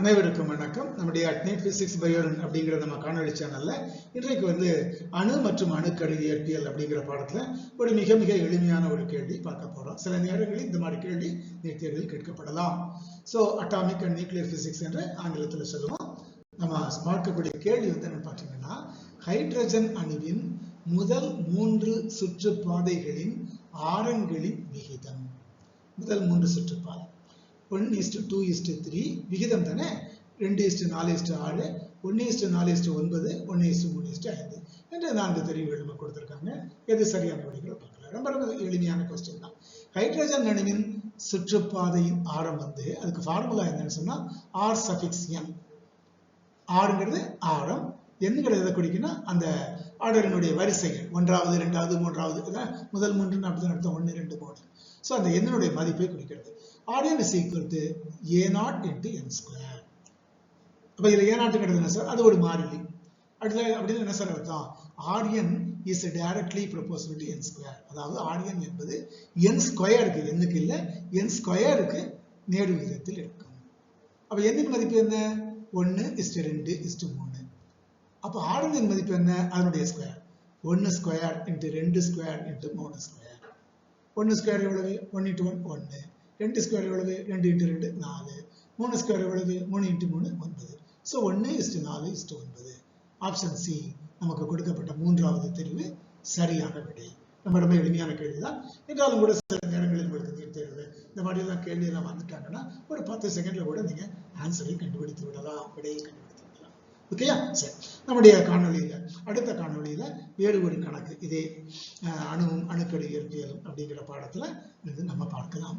அனைவருக்கும் வணக்கம். நம்முடைய அட்னைட் பிசிக்ஸ் பயோலன் அப்படிங்கிற நம்ம காணொலி சேனல்ல இன்றைக்கு வந்து அணு மற்றும் அணுக்கடி இயற்பியல் அப்படிங்கிற பாடத்துல ஒரு மிக மிக எளிமையான ஒரு கேள்வி பார்க்க போறோம். சில நேரங்களில் இந்த மாதிரி கேள்வி நீட் தேர்வில் கேட்கப்படலாம். So atomic and nuclear physics என்று ஆங்கிலத்தில் சொல்லுவோம். நம்ம பார்க்கக்கூடிய கேள்வி வந்து என்ன பார்த்தீங்கன்னா ஹைட்ரஜன் அணுவின் முதல் மூன்று சுற்றுப்பாதைகளின் ஆரங்களின் விகிதம். முதல் மூன்று சுற்றுப்பாதை. One is to two is to three விகிதம் தானே ரெண்டு இஸ்டு நாலு இஸ்டு ஆறு ஒன்று இஸ்டு நாலு இஸ்டு ஒன்பது ஒன்று இஸ்டு மூணு இஸ்டு ஐந்து. என்ற நான்கு தெரிவுகள் நம்ம கொடுத்துருக்காங்க. எது சரியான வழிகளை பார்க்கலாம். ரொம்ப ரொம்ப எளிமையான கொஸ்டின் தான். ஹைட்ரஜன் அணுவின் சுற்றுப்பாதையின் ஆரம் வந்து அதுக்கு ஃபார்முலா என்னன்னு சொன்னால் ஆர் சஃபிக்ஸ் என் ஆறுங்கிறது ஆரம். என்னங்கிறது எதை குறிக்குன்னா அந்த ஆர்டரினுடைய வரிசைகள். ஒன்றாவது ரெண்டாவது மூன்றாவது முதல் மூன்று அப்படிதான் அர்த்தம் ஒன்று ரெண்டு மூணு. ஸோ அந்த எண்ணினுடைய மதிப்பை குறிக்கிறது. Rn is equal to a nought into n square அப்போ இதில் ஏ நாட்டுங்கிறது என்ன சார் அது ஒரு மாறிலி. அடுத்த அப்படின்னு என்ன சார் அர்த்தம்? R n is directly proportional to n square அதாவது ஆர்என் என்பது என் ஸ்கொயருக்கு எண்ணுக்கு இல்லை. என் ஸ்கொயருக்கு நேடு விகிதத்தில் இருக்கும். அப்போ எண்ணின் மதிப்பு என்ன? ஒன்று இஸ்டு ரெண்டு இஸ்டு மூணு. அப்போ ஆர்என் மதிப்பு என்ன? அதனுடைய ஸ்கொயர் ஒன்று ஸ்கொயர் இன்ட்டு ரெண்டு ஸ்கொயர் இன்ட்டு மூணு ஸ்கொயர் ஒன்று ஸ்கொயர் எவ்வளவு? ஒன் இன்ட்டு ஒன் ஒன்னு ரெண்டு ஸ்கொயர் எவ்வளவு? ரெண்டு இன்ட்டு ரெண்டு நாலு. மூணு ஸ்கொயர் எவ்வளவு? மூணு இன்ட்டு மூணு ஒன்பது. ஸோ ஒன்று இஸ்டு நாலு இஸ்டு ஒன்பது. ஆப்ஷன் சி நமக்கு கொடுக்கப்பட்ட மூன்றாவது தெரிவு சரியான விடை. நம்ம ரொம்ப எளிமையான கேள்வி தான் என்றாலும் கூட சில நேரங்களில் உங்களுக்கு நீட் தேர்வு இந்த மாதிரிலாம் கேள்வி எல்லாம் வந்துட்டாங்கன்னா ஒரு பத்து செகண்டில் கூட நீங்கள் ஆன்சரை கண்டுபிடித்து விடலாம். விடையை கண்டுபிடித்து விடலாம். ஓகேயா சரி. நம்முடைய காணொலியில் அடுத்த காணொளியில வேறு ஒரு கணக்கு இதே அணுவும் அணுக்கடி இயற்பியலும் அப்படிங்கிற பாடத்தில் இது நம்ம பார்க்கலாம்.